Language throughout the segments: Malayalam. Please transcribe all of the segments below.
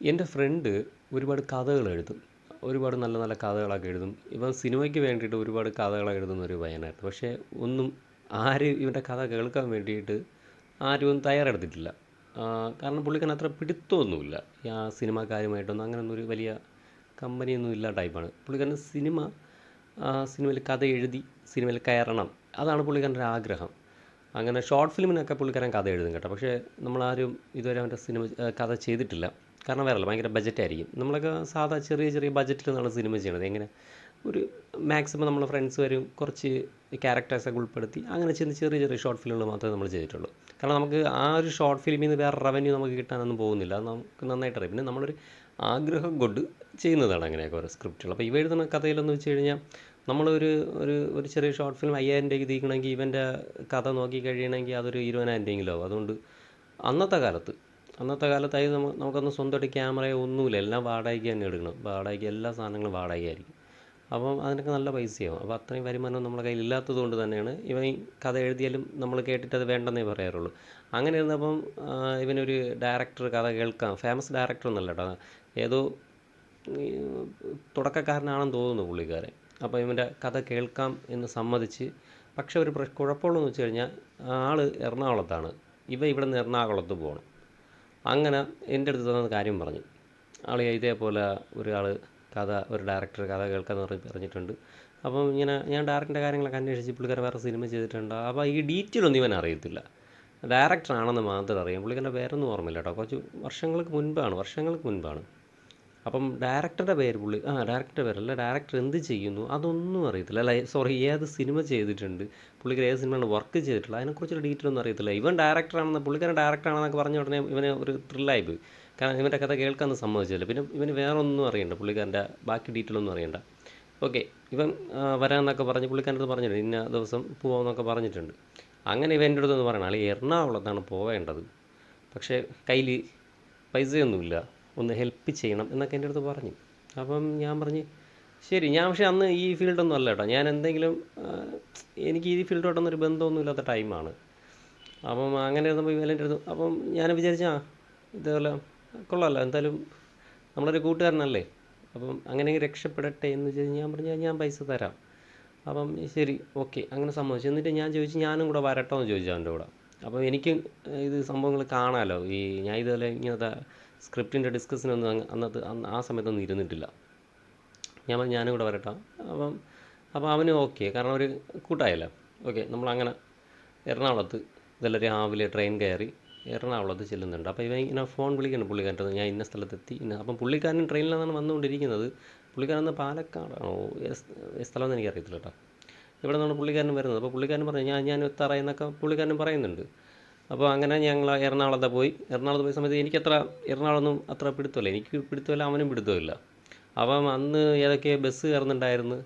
എന്റെ ഫ്രണ്ട് ഒരുപാട് കഥകൾ എഴുതും ഒരുപാട് നല്ല നല്ല കഥകളൊക്കെ എഴുതും. ഇവൻ സിനിമയ്ക്ക് വേണ്ടിയിട്ട് ഒരുപാട് കഥകൾ എഴുതുന്ന ഒരു പയ്യനായിരുന്നു. പക്ഷേ ഒന്നും ആരും ഇവന്റെ കഥ കേൾക്കാൻ വേണ്ടിയിട്ട് ആരും തയ്യാറെടുത്തിട്ടില്ല. കാരണം പുള്ളിക്കാരൻ അത്ര പിടുത്തമൊന്നുമില്ല. ഈ ആ സിനിമാക്കാരുമായിട്ടൊന്നും അങ്ങനെയൊന്നും ഒരു വലിയ കമ്പനിയൊന്നും ഇല്ല ടൈപ്പാണ്. പുള്ളിക്കാരൻ സിനിമ സിനിമയിൽ കഥ എഴുതി സിനിമയിൽ കയറണം. അതാണ് പുള്ളിക്കാരന്റെ ഒരു ആഗ്രഹം. അങ്ങനെ ഷോർട്ട് ഫിലിമിനൊക്കെ പുള്ളിക്കാരൻ കഥ എഴുതും കേട്ടോ. പക്ഷേ നമ്മളാരും ഇതുവരെ അവന്റെ സിനിമ കഥ ചെയ്തിട്ടില്ല. കാരണം വേറല്ല ഭയങ്കര ബജറ്റായിരിക്കും നമ്മളൊക്കെ സാധാ ചെറിയ ചെറിയ ബജറ്റിൽ നിന്നാണ് സിനിമ ചെയ്യണത്. എങ്ങനെ? ഒരു മാക്സിമം നമ്മൾ ഫ്രണ്ട്സ് വരും കുറച്ച് ക്യാരക്ടേഴ്സൊക്കെ ഉൾപ്പെടുത്തി അങ്ങനെ ചെന്ന് ചെറിയ ചെറിയ ഷോർട്ട് ഫിലിമുകൾ മാത്രമേ നമ്മൾ ചെയ്തിട്ടുള്ളൂ. കാരണം നമുക്ക് ആ ഒരു ഷോർട്ട് ഫിലിമിൽ നിന്ന് വേറെ റവന്യൂ നമുക്ക് കിട്ടാനൊന്നും പോകുന്നില്ല. അത് നമുക്ക് നന്നായിട്ട് അറിയാം. പിന്നെ നമ്മളൊരു ആഗ്രഹം കൊണ്ട് ചെയ്യുന്നതാണ് അങ്ങനെയൊക്കെ ഓരോ സ്ക്രിപ്റ്റുകൾ അപ്പോൾ ഇവ എഴുതുന്ന കഥയിലെന്ന് വെച്ച് കഴിഞ്ഞാൽ നമ്മളൊരു ഒരു ഒരു ചെറിയ ഷോർട്ട് ഫിലിം അയ്യായിരം രൂപയ്ക്ക് തീക്കണമെങ്കിൽ ഇവന്റെ കഥ നോക്കി കഴിയണമെങ്കിൽ അതൊരു ഇരുപതിനായിരം രൂപയെങ്കിലും ആവും. അതുകൊണ്ട് അന്നത്തെ കാലത്ത് അന്നത്തെ കാലത്തായി നമുക്ക് നമുക്കൊന്നും സ്വന്തമായിട്ട് ക്യാമറയോ ഒന്നുമില്ല. എല്ലാം വാടകയ്ക്ക് തന്നെ എടുക്കണം. വാടകയ്ക്ക് എല്ലാ സാധനങ്ങളും വാടകയായിരിക്കും. അപ്പം അതിനൊക്കെ നല്ല പൈസയാവും. അപ്പോൾ അത്രയും വരുമാനം നമ്മുടെ കയ്യിൽ ഇല്ലാത്തത് കൊണ്ട് തന്നെയാണ് ഇവൻ ഈ കഥ എഴുതിയാലും നമ്മൾ കേട്ടിട്ട് അത് വേണ്ടെന്നേ പറയാറുള്ളൂ. അങ്ങനെ ഇരുന്നപ്പം ഇവനൊരു ഡയറക്ടർ കഥ കേൾക്കാം. ഫേമസ് ഡയറക്ടർ ഒന്നല്ല കേട്ടോ. ഏതോ തുടക്കക്കാരനാണെന്ന് തോന്നുന്നു പുള്ളിക്കാരൻ. അപ്പോൾ ഇവന്റെ കഥ കേൾക്കാം എന്ന് സമ്മതിച്ച് പക്ഷേ ഒരു കുഴപ്പമുള്ളതെന്ന് വെച്ച് കഴിഞ്ഞാൽ ആൾ എറണാകുളത്താണ്. ഇവ ഇവിടെ നിന്ന് എറണാകുളത്ത് പോകണം അങ്ങനെ എന്റെ അടുത്ത് തന്ന കാര്യം പറഞ്ഞു. ആൾ ഇതേപോലെ ഒരാൾ കഥ ഒരു ഡയറക്ടർ കഥ കേൾക്കാന്ന് പറഞ്ഞ് പറഞ്ഞിട്ടുണ്ട്. അപ്പം ഇങ്ങനെ ഞാൻ ഡയറക്ടറിന്റെ കാര്യങ്ങളൊക്കെ അന്വേഷിച്ച് പുള്ളിക്കാരൻ വേറെ സിനിമ ചെയ്തിട്ടുണ്ട്. അപ്പോൾ ഈ ഡീറ്റെയിൽ ഒന്നും ഇവൻ അറിയത്തില്ല. ഡയറക്ടറാണെന്ന് മാത്രം അറിയാം. പുള്ളിക്കാരന്റെ പേരൊന്നും ഓർമ്മയില്ല കേട്ടോ. കുറച്ച് വർഷങ്ങൾക്ക് മുൻപാണ് വർഷങ്ങൾക്ക് മുൻപാണ്. അപ്പം ഡയറക്ടറുടെ പേര് പുള്ളി ആ ഡയറക്ടറുടെ പേരല്ല ഡയറക്ടർ എന്ത് ചെയ്യുന്നു അതൊന്നും അറിയത്തില്ല. അല്ല സോറി ഏത് സിനിമ ചെയ്തിട്ടുണ്ട് പുള്ളിക്ക് ഏത് സിനിമയാണ് വർക്ക് ചെയ്തിട്ടുള്ളത് അതിനെക്കുറിച്ചൊരു ഡീറ്റെയിൽ ഒന്നും അറിയത്തില്ല. ഇവൻ ഡയറക്ടറാണെന്ന് പുള്ളിക്കാരൻ ഡയറക്ടറാണെന്നൊക്കെ പറഞ്ഞ ഉടനെ ഇവനെ ഒരു ത്രില്ലായി പോയി. കാരണം ഇവന്റെ കഥ കേൾക്കാൻ സമ്മതിച്ചില്ല. പിന്നെ ഇവന് വേറെ ഒന്നും അറിയണ്ട പുള്ളിക്കാരന്റെ ബാക്കി ഡീറ്റെയിൽ ഒന്നും അറിയണ്ട. ഓക്കെ ഇവൻ വരാമെന്നൊക്കെ പറഞ്ഞ് പുള്ളിക്കാരന്റെ പറഞ്ഞിട്ടുണ്ട് ഇന്ന ദിവസം പോകാമെന്നൊക്കെ പറഞ്ഞിട്ടുണ്ട്. അങ്ങനെ ഇവന്റെ അടുത്തൊന്ന് അടുത്ത് പറയണം അല്ലെങ്കിൽ എറണാകുളത്താണ് പോവേണ്ടത്. പക്ഷേ കയ്യിൽ പൈസയൊന്നുമില്ല. ഒന്ന് ഹെൽപ്പ് ചെയ്യണം എന്നൊക്കെ എന്റെ അടുത്ത് പറഞ്ഞു. അപ്പം ഞാൻ പറഞ്ഞ് ശരി ഞാൻ പക്ഷേ അന്ന് ഈ ഫീൽഡൊന്നും അല്ല കേട്ടോ. ഞാൻ എന്തെങ്കിലും എനിക്ക് ഈ ഫീൽഡോട്ടൊന്നും ഒരു ബന്ധമൊന്നും ഇല്ലാത്ത ടൈമാണ് അപ്പം അങ്ങനെ ഇരുന്നപ്പോൾ ഇവന്റെ അടുത്ത് അപ്പം ഞാൻ വിചാരിച്ചാ ഇതേപോലെ കൊള്ളാമല്ലോ എന്തായാലും നമ്മളൊരു കൂട്ടുകാരനല്ലേ. അപ്പം അങ്ങനെ രക്ഷപ്പെടട്ടെ എന്ന് വിചാരിച്ച് ഞാൻ പറഞ്ഞു ഞാൻ പൈസ തരാം. അപ്പം ശരി ഓക്കെ അങ്ങനെ സമ്മതിച്ചു. എന്നിട്ട് ഞാൻ ചോദിച്ചു ഞാനും കൂടെ വരട്ടോ എന്ന് ചോദിച്ചു അവന്റെ കൂടെ. അപ്പം എനിക്ക് ഇത് സംഭവങ്ങൾ കാണാമല്ലോ ഈ ഞാൻ ഇതുപോലെ ഇങ്ങനത്തെ സ്ക്രിപ്റ്റിന്റെ ഡിസ്കഷനൊന്നും അന്നത്തെ അന്ന് ആ സമയത്തൊന്നും ഇരുന്നിട്ടില്ല. ഞാൻ ഞാനും കൂടെ വരട്ടെ. അപ്പം അപ്പോൾ അവന് ഓക്കെ. കാരണം ഒരു കൂട്ടായല്ലോ. ഓക്കെ നമ്മളങ്ങനെ എറണാകുളത്ത് ഇതെല്ലാം രാവിലെ ട്രെയിൻ കയറി എറണാകുളത്ത് ചെല്ലുന്നുണ്ട്. അപ്പോൾ ഇവൻ ഇങ്ങനെ ഫോൺ വിളിക്കുന്നുണ്ട് പുള്ളിക്കാരന്റെ ഞാൻ ഇന്ന സ്ഥലത്തെത്തി. ഇന്ന അപ്പം പുള്ളിക്കാരൻ ട്രെയിനിലാണ് വന്നുകൊണ്ടിരിക്കുന്നത്. പുള്ളിക്കാരൻ പാലക്കാടാണോ? സ്ഥലം എനിക്കറിയത്തില്ല കേട്ടോ. ഇവിടെ നിന്നാണ് പുള്ളിക്കാരൻ വരുന്നത്. അപ്പോൾ പുള്ളിക്കാരൻ പറഞ്ഞു ഞാൻ ഞാൻ എത്താറായി എന്നൊക്കെ പുള്ളിക്കാരൻ പറയുന്നുണ്ട്. അപ്പോൾ അങ്ങനെ ഞങ്ങൾ എറണാകുളത്തെ പോയി. എറണാകുളത്ത് പോയ സമയത്ത് എനിക്കത്ര എറണാകുളമൊന്നും അത്ര പിടുത്തമില്ല. എനിക്ക് പിടുത്തമില്ല അവനും പിടുത്തമില്ല. അപ്പം അന്ന് ഏതൊക്കെ ബസ് കയറുന്നുണ്ടായിരുന്നു.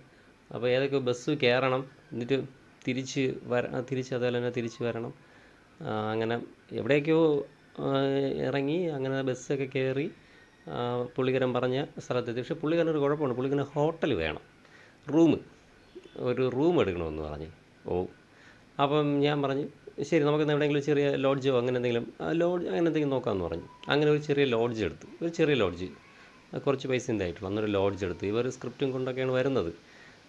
അപ്പോൾ ഏതൊക്കെ ബസ് കയറണം എന്നിട്ട് തിരിച്ച് വര തിരിച്ച് അതുപോലെ തന്നെ തിരിച്ച് വരണം. അങ്ങനെ എവിടെയൊക്കെയോ ഇറങ്ങി അങ്ങനെ ബസ്സൊക്കെ കയറി പുള്ളിക്കാരൻ പറഞ്ഞ സ്ഥലത്തെത്തി. പക്ഷേ പുള്ളിക്കാരൻ ഒരു കുഴപ്പമുണ്ട്. പുള്ളിക്കാരൻ ഹോട്ടൽ വേണം. റൂം ഒരു റൂം എടുക്കണമെന്ന് പറഞ്ഞ്. ഓ. അപ്പം ഞാൻ പറഞ്ഞു ശരി നമുക്ക് എവിടെയെങ്കിലും ചെറിയ ലോഡ്ജോ അങ്ങനെ എന്തെങ്കിലും ലോഡ്ജ് അങ്ങനെ എന്തെങ്കിലും നോക്കാമെന്ന് പറഞ്ഞു. അങ്ങനെ ഒരു ചെറിയ ലോഡ്ജ് എടുത്തു. ഒരു ചെറിയ ലോഡ്ജ്. കുറച്ച് പൈസ എന്തായിട്ടുള്ളൂ അന്നൊരു ലോഡ്ജ് എടുത്ത്. ഇവർ സ്ക്രിപ്റ്റും കൊണ്ടൊക്കെയാണ് വരുന്നത്.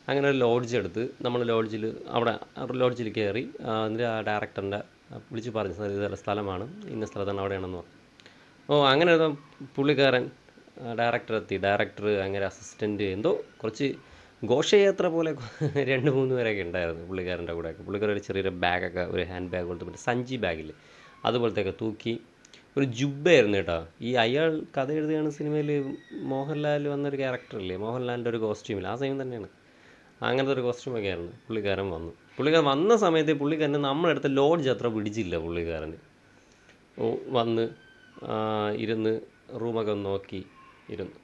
അങ്ങനെ ഒരു ലോഡ്ജ് എടുത്ത് നമ്മൾ ലോഡ്ജിൽ അവിടെ ലോഡ്ജിൽ കയറി അതിന്റെ ആ ഡയറക്ടറിന്റെ വിളിച്ച് പറഞ്ഞു "സാർ ഇതുപോലെ സ്ഥലമാണ്. ഇന്ന സ്ഥലത്താണ് അവിടെയാണെന്ന് പറഞ്ഞു. ഓ അങ്ങനെ പുള്ളിക്കാരൻ ഡയറക്ടർ എത്തി. ഡയറക്ടർ അങ്ങനെ അസിസ്റ്റന്റ് എന്തോ കുറച്ച് ഘോഷയാത്ര പോലെ രണ്ട് മൂന്ന് പേരൊക്കെ ഉണ്ടായിരുന്നു പുള്ളിക്കാരന്റെ കൂടെയൊക്കെ. പുള്ളിക്കാരൻ ഒരു ചെറിയൊരു ബാഗൊക്കെ ഒരു ഹാൻഡ് ബാഗ് പോലത്തെ മറ്റേ സഞ്ചി ബാഗിൽ അതുപോലത്തെയൊക്കെ തൂക്കി. ഒരു ജുബ്ബായിരുന്നു കേട്ടോ. ഈ അയാൾ കഥ എഴുതുകയാണ് സിനിമയിൽ മോഹൻലാൽ വന്നൊരു ക്യാരക്ടറില്ലേ മോഹൻലാലിന്റെ ഒരു കോസ്റ്റ്യൂമിൽ ആ സമയം തന്നെയാണ്. അങ്ങനത്തെ ഒരു കോസ്റ്റ്യൂമൊക്കെ ആയിരുന്നു. പുള്ളിക്കാരൻ വന്നു. പുള്ളിക്കാരൻ വന്ന സമയത്ത് പുള്ളിക്കാരൻ നമ്മളെടുത്ത് ലോഡ്ജ് അത്ര പിടിച്ചില്ല പുള്ളിക്കാരൻ വന്ന് ഇരുന്ന് റൂമൊക്കെ നോക്കി ഇരുന്നു.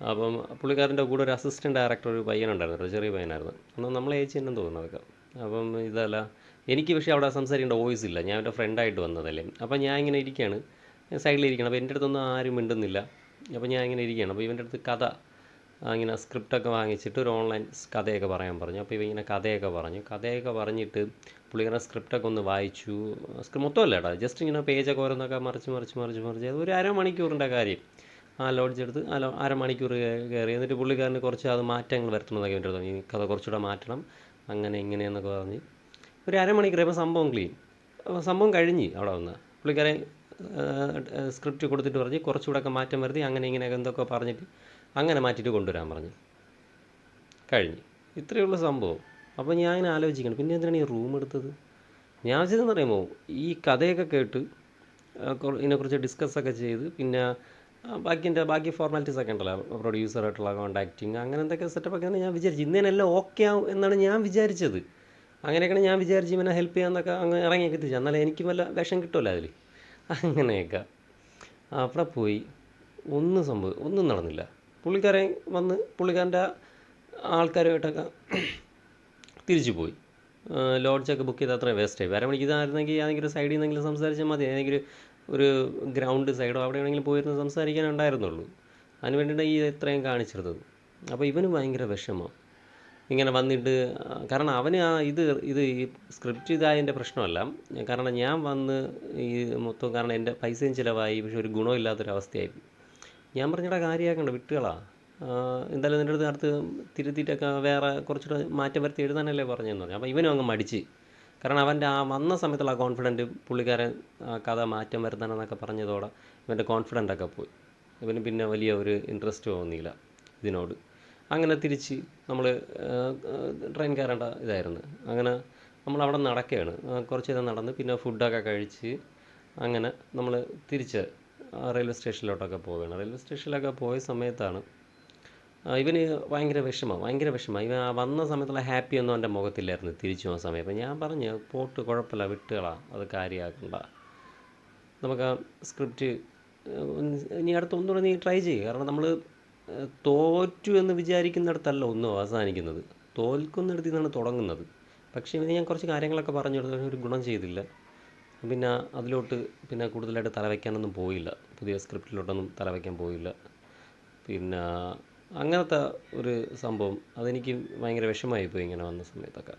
അപ്പം പുള്ളിക്കാരന്റെ കൂടെ ഒരു അസിസ്റ്റന്റ് ഡയറക്ടർ ഒരു പയ്യനുണ്ടായിരുന്നു ചെറിയ പയ്യനായിരുന്നു. എന്നാൽ നമ്മളെ ഏച്ചി എന്നും തോന്നുന്നു അതൊക്കെ അപ്പം ഇതല്ല എനിക്ക് പക്ഷേ അവിടെ സംസാരിക്കേണ്ട വോയിസ് ഇല്ല. ഞാൻ എന്റെ ഫ്രണ്ടായിട്ട് വന്നതല്ലേ. അപ്പം ഞാൻ ഇങ്ങനെ ഇരിക്കുകയാണ്. സൈഡിലിരിക്കണം അപ്പോൾ എന്റെ അടുത്തൊന്നും ആരും മിണ്ടുന്നില്ല. അപ്പോൾ ഞാൻ ഇങ്ങനെ ഇരിക്കുകയാണ്. അപ്പോൾ ഇവന്റെ അടുത്ത് കഥ ഇങ്ങനെ സ്ക്രിപ്റ്റൊക്കെ വാങ്ങിച്ചിട്ട് ഒരു ഓൺലൈൻ കഥയൊക്കെ പറയാൻ പറഞ്ഞു. അപ്പോൾ ഇവ കഥയൊക്കെ പറഞ്ഞു. കഥയൊക്കെ പറഞ്ഞിട്ട് പുള്ളിക്കാരൻ സ്ക്രിപ്റ്റൊക്കെ ഒന്ന് വായിച്ചു. സ്ക്രിപ്റ്റ് മൊത്തമല്ല കേട്ടോ. ജസ്റ്റ് ഇങ്ങനെ പേജൊക്കെ ഓരോന്നൊക്കെ മറിച്ച് മറിച്ച് മറിച്ച് മറിച്ച്. അത് ഒരു അരമണിക്കൂറിന്റെ കാര്യം. ആ ലോഡ്ജ് എടുത്ത് അല്ല അരമണിക്കൂർ കയറി. എന്നിട്ട് പുള്ളിക്കാരന് കുറച്ച് അത് മാറ്റങ്ങൾ വരുത്തണമെന്നൊക്കെ എന്റെ അടുത്ത് കഥ കുറച്ചുകൂടെ മാറ്റണം. അങ്ങനെ ഇങ്ങനെയെന്നൊക്കെ പറഞ്ഞ്. ഒരു അരമണിക്കൂർ ആയപ്പോൾ സംഭവം ക്ലീൻ സംഭവം കഴിഞ്ഞ് അവിടെ വന്ന്. പുള്ളിക്കാരൻ സ്ക്രിപ്റ്റ് കൊടുത്തിട്ട് പറഞ്ഞ് കുറച്ചുകൂടെ ഒക്കെ മാറ്റം വരുത്തി അങ്ങനെ ഇങ്ങനെയൊക്കെ എന്തൊക്കെ പറഞ്ഞിട്ട് അങ്ങനെ മാറ്റിയിട്ട് കൊണ്ടുവരാൻ പറഞ്ഞു. കഴിഞ്ഞ്. ഇത്രയേ ഉള്ളൂ സംഭവം. അപ്പോൾ ഞാൻ ഇങ്ങനെ ആലോചിക്കണം പിന്നെ എന്തിനാണ് ഈ റൂം എടുത്തത്? ഞാൻ ചെയ്തെന്ന് പറയുമ്പോൾ ഈ കഥയൊക്കെ കേട്ട് ഇതിനെക്കുറിച്ച് ഡിസ്കസ് ഒക്കെ ചെയ്ത് പിന്നെ ആ, ബാക്കി ഫോർമാലിറ്റീസ് ഒക്കെ ഉണ്ടല്ലോ. പ്രൊഡ്യൂസറായിട്ടുള്ള കോണ്ടാക്റ്റിങ് അങ്ങനെ എന്തൊക്കെ സെറ്റപ്പ് ഒക്കെയാണ് ഞാൻ വിചാരിച്ചു. ഇന്നേനെല്ലാം ഓക്കെ ആവും എന്നാണ് ഞാൻ വിചാരിച്ചത്. അങ്ങനെയൊക്കെയാണ് ഞാൻ വിചാരിച്ച് ഇവനെ ഹെൽപ്പ് ചെയ്യാമെന്നൊക്കെ അങ്ങ് ഇറങ്ങിയൊക്കെ തിരിച്ചു. എന്നാലും എനിക്ക് വല്ല വിഷം കിട്ടുമല്ലോ അതിൽ അങ്ങനെയൊക്കെ. അവിടെ പോയി. ഒന്നും സംഭവം ഒന്നും നടന്നില്ല. പുള്ളിക്കാരൻ വന്ന് പുള്ളിക്കാരന്റെ ആൾക്കാരുമായിട്ടൊക്കെ തിരിച്ചു പോയി. ലോഡ്ജൊക്കെ ബുക്ക് ചെയ്ത് അത്രയും വേസ്റ്റായി അരമണിക്ക് ഇതായിരുന്നെങ്കിൽ ഏതെങ്കിലും സൈഡിൽ നിന്നെങ്കിലും സംസാരിച്ചാൽ മതി. ഏതെങ്കിലും ഒരു ഗ്രൗണ്ട് സൈഡോ അവിടെ എവിടെയെങ്കിലും പോയിരുന്ന് സംസാരിക്കാൻ ഉണ്ടായിരുന്നുള്ളൂ അതിന് വേണ്ടിയിട്ടാണ് ഈ ഇത്രയും കാണിച്ചിരുന്നത്. അപ്പോൾ ഇവന് ഭയങ്കര വിഷമം. ഇങ്ങനെ വന്നിട്ട് കാരണം അവന് ആ ഇത് ഇത് ഈ സ്ക്രിപ്റ്റ് ഇതായതിന്റെ പ്രശ്നമല്ല. കാരണം ഞാൻ വന്ന് ഈ മൊത്തം കാരണം എന്റെ പൈസയും ചിലവായി പക്ഷെ ഒരു ഗുണമില്ലാത്തൊരവസ്ഥയായി ഞാൻ പറഞ്ഞിട്ട് കാര്യമാക്കണ്ട വിട്ടുകളാ. എന്തായാലും നിന്റെ അടുത്ത് അടുത്ത് തിരുത്തിയിട്ടൊക്കെ വേറെ കുറച്ചുകൂടെ മാറ്റം വരുത്തി എഴുതാനല്ലേ പറഞ്ഞതെന്ന് പറഞ്ഞു. അപ്പോൾ ഇവനും അങ്ങ് മടിച്ച്. കാരണം അവന്റെ ആ വന്ന സമയത്തുള്ള കോൺഫിഡന്റ് പുള്ളിക്കാരൻ കഥ മാറ്റം വരുത്താനെന്നൊക്കെ പറഞ്ഞതോടെ ഇവന്റെ കോൺഫിഡന്റ് ഒക്കെ പോയി. ഇവന് പിന്നെ വലിയ ഒരു ഇൻട്രസ്റ്റ് തോന്നിയില്ല ഇതിനോട്. അങ്ങനെ തിരിച്ച് നമ്മൾ ട്രെയിൻ കയറേണ്ട ഇതായിരുന്നു. അങ്ങനെ നമ്മൾ അവിടെ നടക്കുകയാണ്. കുറച്ച് നേരം നടന്ന് പിന്നെ ഫുഡൊക്കെ കഴിച്ച് അങ്ങനെ നമ്മൾ തിരിച്ച് റെയിൽവേ സ്റ്റേഷനിലോട്ടൊക്കെ പോവുകയാണ്. റെയിൽവേ സ്റ്റേഷനിലൊക്കെ പോയ സമയത്താണ് ഇവന് ഭയങ്കര വിഷമം ഭയങ്കര വിഷമം. ഇവൻ വന്ന സമയത്തുള്ള ഹാപ്പി ഒന്നും എന്റെ മുഖത്തില്ലായിരുന്നു തിരിച്ചു ആ സമയം. അപ്പം ഞാൻ പറഞ്ഞു പോട്ട് കുഴപ്പമില്ല വിട്ടുകളാ അത് കാര്യമാക്കണ്ട. നമുക്ക് ആ സ്ക്രിപ്റ്റ് ഇനി അടുത്ത ഒന്നുകൂടെ നീ ട്രൈ ചെയ്യുക കാരണം നമ്മൾ തോറ്റു എന്ന് വിചാരിക്കുന്നിടത്തല്ല ഒന്നും അവസാനിക്കുന്നത്. തോൽക്കുന്നിടത്തു നിന്നാണ് തുടങ്ങുന്നത്. പക്ഷേ ഇവന് ഞാൻ കുറച്ച് കാര്യങ്ങളൊക്കെ പറഞ്ഞു കൊടുത്തു ഒരു ഗുണം ചെയ്തില്ല. പിന്നെ അതിലോട്ട് പിന്നെ കൂടുതലായിട്ട് തലവയ്ക്കാനൊന്നും പോയില്ല. പുതിയ സ്ക്രിപ്റ്റിലോട്ടൊന്നും തലവയ്ക്കാൻ പോയില്ല. പിന്നെ അങ്ങനത്തെ ഒരു സംഭവം അതെനിക്ക് ഭയങ്കര വിഷമമായി പോയി ഇങ്ങനെ വന്ന സമയത്തൊക്കെ.